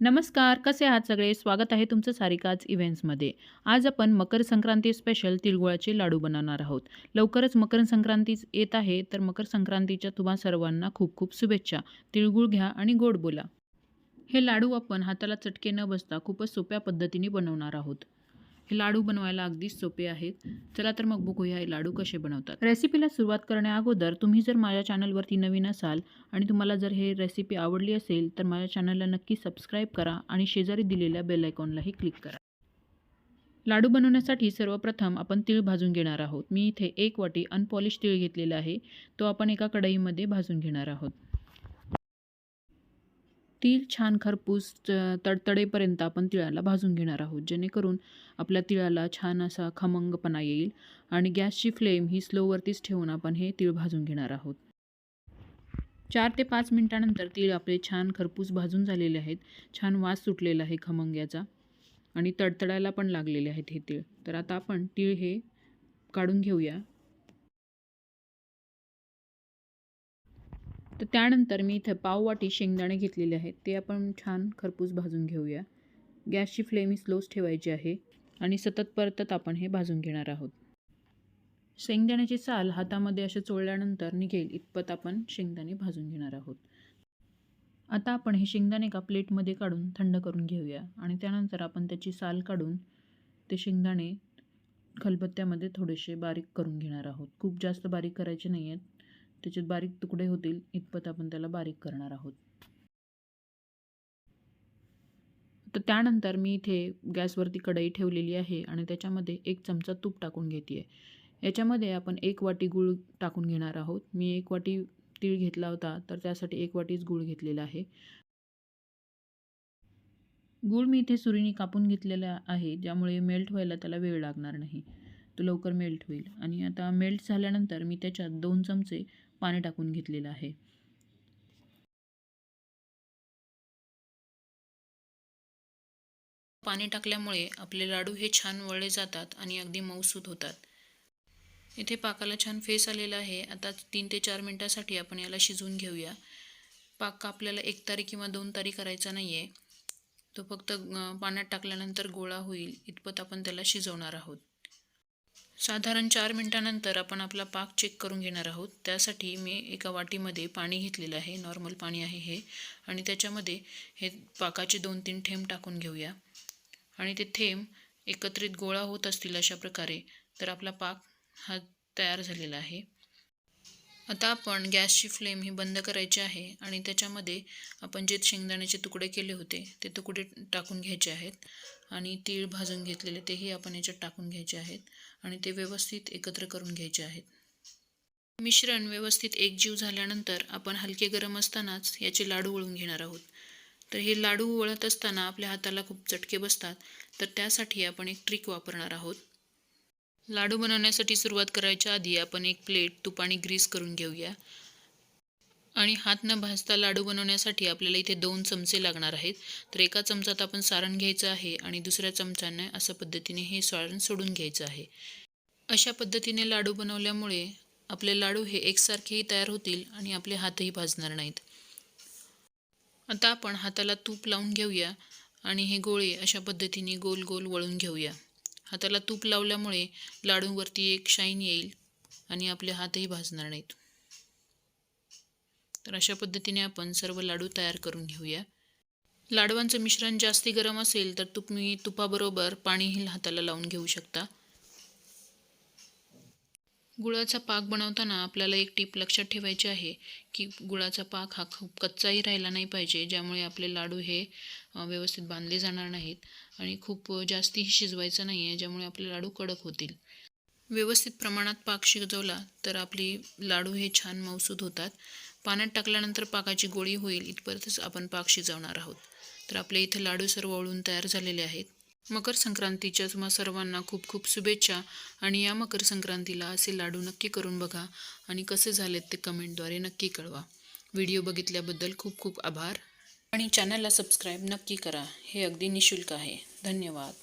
नमस्कार कसे आहात सगळे? स्वागत आहे तुमचं सारिकाज इव्हेंट्समध्ये. आज आपण मकर संक्रांती स्पेशल तिळगुळाचे लाडू बनवणार आहोत. लवकरच मकर संक्रांती येत आहे तर मकर संक्रांतीच्या तुम्हा सर्वांना खूप खूप शुभेच्छा. तिळगुळ घ्या आणि गोड बोला. हे लाडू आपण हाताला चटके न बसता खूपच सोप्या पद्धतीने बनवणार आहोत. हे लाडू बनवायला अगदीच सोपे आहेत. चला तर मग बघूया हे लाडू कसे बनवतात. रेसिपीला सुरुवात करण्याअगोदर तुम्ही जर माझ्या चॅनलवरती नवीन असाल आणि तुम्हाला जर हे रेसिपी आवडली असेल तर माझ्या चॅनलला नक्की सबस्क्राईब करा आणि शेजारी दिलेल्या बेलायकॉनलाही क्लिक करा. लाडू बनवण्यासाठी सर्वप्रथम आपण तीळ भाजून घेणार आहोत. मी इथे एक वाटी अनपॉलिश तीळ घेतलेला आहे. तो आपण एका कढईमध्ये भाजून घेणार आहोत. तीळ छान खरपूस च- तडतडेपर्यंत आपण तिळाला भाजून घेणार आहोत. जेणेकरून आपल्या तिळाला छान असा खमंगपणा येईल आणि गॅसची फ्लेम ही स्लोवरतीच ठेवून आपण हे तीळ भाजून घेणार आहोत. चार ते पाच मिनटानंतर तीळ आपले छान खरपूस भाजून झालेले आहेत. छान वास सुटलेला आहे खमंग्याचा आणि तडतडायला पण लागलेले आहेत हे तीळ. तर आता आपण तीळ हे काढून घेऊया. तर त्यानंतर मी इथं पाववाटी शेंगदाणे घेतलेले आहेत. ते आपण छान खरपूस भाजून घेऊया. गॅसची फ्लेम ही स्लोच ठेवायची आहे आणि सतत परतत आपण हे भाजून घेणार आहोत. शेंगदाण्याची साल हातामध्ये असे चोळल्यानंतर निघेल इतपत आपण शेंगदाणे भाजून घेणार आहोत. आता आपण हे शेंगदाणे एका प्लेटमध्ये काढून थंड करून घेऊया आणि त्यानंतर आपण त्याची साल काढून ते शेंगदाणे खलबत्त्यामध्ये थोडेसे बारीक करून घेणार आहोत. खूप जास्त बारीक करायचे नाही आहेत त्याच्यात बारीक तुकडे होतील इतपत आपण त्याला बारीक करणार आहोत. तर त्यानंतर मी इथे गॅसवरती कढई ठेवलेली आहे आणि त्याच्यामध्ये एक चमचा तूप टाकून घेते आहे याच्यामध्ये आपण एक वाटी गूळ टाकून घेणार आहोत. मी एक वाटी तीळ घेतला होता तर त्यासाठी एक वाटीच गूळ घेतलेला आहे. गूळ मी इथे सुरीने कापून घेतलेला आहे ज्यामुळे मेल्ट व्हायला त्याला वेळ लागणार नाही. तो लवकर मेल्ट होईल. आणि आता मेल्ट झाल्यानंतर मी त्याच्यात दोन चमचे पाणी टाकून घेतलेलं आहे. पाणी टाकल्यामुळे आपले लाडू हे छान वळले जातात आणि अगदी मऊसूत होतात. इथे पाकाला छान फेस आलेला आहे. आता तीन ते चार मिनटासाठी आपण याला शिजवून घेऊया. पाक आपल्याला एक तारी किंवा दोन तारी करायचा नाही आहे तो फक्त पाण्यात टाकल्यानंतर गोळा होईल. इतपत आपण त्याला शिजवणार आहोत. साधारण चार मिनटानंतर आपण आपला पाक चेक करून घेणार आहोत. त्यासाठी मी एका वाटीमध्ये पाणी घेतलेलं आहे. नॉर्मल पाणी आहे हे. आणि त्याच्यामध्ये हे पाकाचे दोन तीन थेंब टाकून घेऊया. आणि ते थेंब एकत्रित गोळा होत असतील अशा प्रकारे तर आपला पाक हा तयार झालेला आहे. आता आपण गॅसची फ्लेम ही बंद करायची आहे आणि त्याच्यामध्ये आपण जे शेंगदाण्याचे तुकडे केले होते ते तुकडे टाकून घ्यायचे आहेत आणि तीळ भाजून घेतलेले तेही आपण याच्यात टाकून घ्यायचे आहेत आणि ते व्यवस्थित एकत्र करून घ्यायचे आहेत. मिश्रण व्यवस्थित एकजीव झाल्यानंतर आपण हलके गरम असतानाच याचे लाडू वळून घेणार आहोत. तर हे लाडू वळत असताना आपल्या हाताला खूप चटके बसतात तर त्यासाठी आपण एक ट्रिक वापरणार आहोत. लाडू बनवण्यासाठी सुरुवात करायच्या आधी आपण एक प्लेट तुपाने ग्रीस करून घेऊया. आणि हात न भाजता लाडू बनवण्यासाठी आपल्याला इथे दोन चमचे लागणार आहेत. तर एका चमचात आपण सारण घ्यायचं आहे आणि दुसऱ्या चमच्याने अशा पद्धतीने हे सारण सोडून घ्यायचं आहे. अशा पद्धतीने लाडू बनवल्यामुळे आपले लाडू हे एकसारखेही तयार होतील आणि आपले हातही भाजणार नाहीत. आता आपण हाताला तूप लावून घेऊया आणि हे गोळे अशा पद्धतीने गोल गोल वळून घेऊया. हाताला तूप लावल्यामुळे लाडूवरती एक शाईन येईल आणि आपले हातही भाजणार नाहीत. तर अशा पद्धतीने आपण सर्व लाडू तयार करून घेऊया. लाडवांचं मिश्रण जास्ती गरम असेल तर तुम्ही तुपाबरोबर पाणीही हाताला लावून घेऊ शकता. गुळाचा पाक बनवताना आपल्याला एक टीप लक्षात ठेवायची आहे की गुळाचा पाक हा खूप कच्चाही राहिला नाही पाहिजे ज्यामुळे आपले लाडू हे व्यवस्थित बांधले जाणार नाहीत आणि खूप जास्तीही शिजवायचं नाही आहे ज्यामुळे आपले लाडू कडक होतील. व्यवस्थित प्रमाणात पाक शिजवला तर आपली लाडू हे छान मौसूद होतात. पाण्यात टाकल्यानंतर पाकाची गोळी होईल इथपर्यंतच आपण पाक शिजवणार आहोत. तर आपले इथे लाडू सर्व वळून तयार झालेले आहेत. मकर संक्रांतीच्या तुम्हा सर्वांना खूप खूप शुभेच्छा आणि या मकर संक्रांतीला असे लाडू नक्की करून बघा आणि कसे झालेत ते कमेंटद्वारे नक्की कळवा. व्हिडिओ बघितल्याबद्दल खूप खूप आभार आणि चॅनलला सबस्क्राईब नक्की करा. हे अगदी निशुल्क आहे. धन्यवाद.